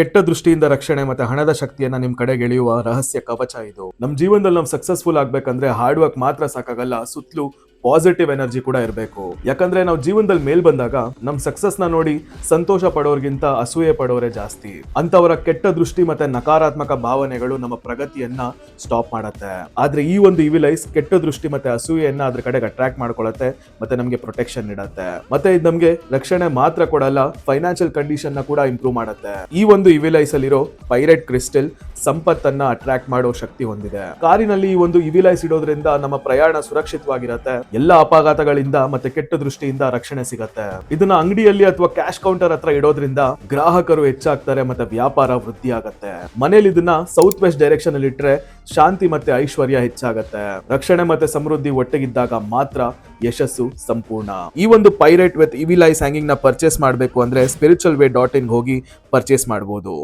ಕೆಟ್ಟ ದೃಷ್ಟಿಯಿಂದ ರಕ್ಷಣೆ ಮತ್ತೆ ಹಣದ ಶಕ್ತಿಯನ್ನ ನಿಮ್ ಕಡೆಗೆ ಎಳೆಯುವ ರಹಸ್ಯ ಕವಚ ಇದು. ನಮ್ ಜೀವನದಲ್ಲಿ ನಾವು ಸಕ್ಸಸ್ಫುಲ್ ಆಗ್ಬೇಕಂದ್ರೆ ಹಾರ್ಡ್ ವರ್ಕ್ ಮಾತ್ರ ಸಾಕಾಗಲ್ಲ. ಸುತ್ತಲೂ ಪಾಸಿಟಿವ್ ಎನರ್ಜಿ ಕೂಡ ಇರಬೇಕು. ಯಾಕಂದ್ರೆ ನಾವು ಜೀವನದಲ್ಲಿ ಮೇಲ್ ಬಂದಾಗ ನಮ್ ಸಕ್ಸಸ್ನ ನೋಡಿ ಸಂತೋಷ ಪಡೋರ್ಗಿಂತ ಅಸೂಯೆ ಪಡೋರೆ ಜಾಸ್ತಿ. ಅಂತವರ ಕೆಟ್ಟ ದೃಷ್ಟಿ ಮತ್ತೆ ನಕಾರಾತ್ಮಕ ಭಾವನೆಗಳು ನಮ್ಮ ಪ್ರಗತಿಯನ್ನ ಸ್ಟಾಪ್ ಮಾಡತ್ತೆ. ಆದ್ರೆ ಈ ಒಂದು ಇವಿಲೈಸ್ ಕೆಟ್ಟ ದೃಷ್ಟಿ ಮತ್ತೆ ಅಸೂಯೆಯನ್ನ ಅದ್ರ ಕಡೆಗೆ ಅಟ್ರಾಕ್ಟ್ ಮಾಡ್ಕೊಳತ್ತೆ, ಮತ್ತೆ ನಮಗೆ ಪ್ರೊಟೆಕ್ಷನ್ ನೀಡತ್ತೆ. ಮತ್ತೆ ಇದು ನಮ್ಗೆ ರಕ್ಷಣೆ ಮಾತ್ರ ಕೊಡಲ್ಲ ಫೈನಾನ್ಷಿಯಲ್ ಕಂಡೀಷನ್ನ ಕೂಡ ಇಂಪ್ರೂವ್ ಮಾಡುತ್ತೆ. ಈ ಒಂದು ಇವಿಲೈಸ್ ಅಲ್ಲಿರೋ ಪೈರೇಟ್ ಕ್ರಿಸ್ಟಲ್ ಸಂಪತ್ತನ್ನ ಅಟ್ರಾಕ್ಟ್ ಮಾಡೋ ಶಕ್ತಿ ಹೊಂದಿದೆ. ಕಾರಿನಲ್ಲಿ ಈ ಒಂದು ಇವಿಲೈಸ್ ಇಡೋದ್ರಿಂದ ನಮ್ಮ ಪ್ರಯಾಣ ಸುರಕ್ಷಿತವಾಗಿರತ್ತೆ ಎಲ್ಲ ಅಪಘಾತಗಳಿಂದ ಮತ್ತೆ ಕೆಟ್ಟ ದೃಷ್ಟಿಯಿಂದ ರಕ್ಷಣೆ ಸಿಗತ್ತೆ. ಇದನ್ನ ಅಂಗಡಿಯಲ್ಲಿ ಅಥವಾ ಕ್ಯಾಶ್ ಕೌಂಟರ್ ಹತ್ರ ಇಡೋದ್ರಿಂದ ಗ್ರಾಹಕರು ಹೆಚ್ಚಾಗ್ತಾರೆ ಮತ್ತೆ ವ್ಯಾಪಾರ ವೃದ್ಧಿ ಆಗತ್ತೆ ಮನೇಲಿ ಇದನ್ನ ಸೌತ್ ವೆಸ್ಟ್ ಡೈರೆಕ್ಷನ್ ಅಲ್ಲಿ ಇಟ್ರೆ ಶಾಂತಿ ಮತ್ತೆ ಐಶ್ವರ್ಯ ಹೆಚ್ಚಾಗತ್ತೆ. ರಕ್ಷಣೆ ಮತ್ತೆ ಸಮೃದ್ಧಿ ಒಟ್ಟಿಗಿದ್ದಾಗ ಮಾತ್ರ ಯಶಸ್ಸು ಸಂಪೂರ್ಣ. ಈ ಒಂದು ಪೈರೇಟ್ ವಿತ್ ಇವಿಲೈಸ್ ಹ್ಯಾಂಗಿಂಗ್ನ ಪರ್ಚೇಸ್ ಮಾಡಬೇಕು ಅಂದ್ರೆ ಸ್ಪಿರಿಚುವಲ್ ವೇ ಡಾಟ್ ಇನ್ ಹೋಗಿ ಪರ್ಚೇಸ್ ಮಾಡಬಹುದು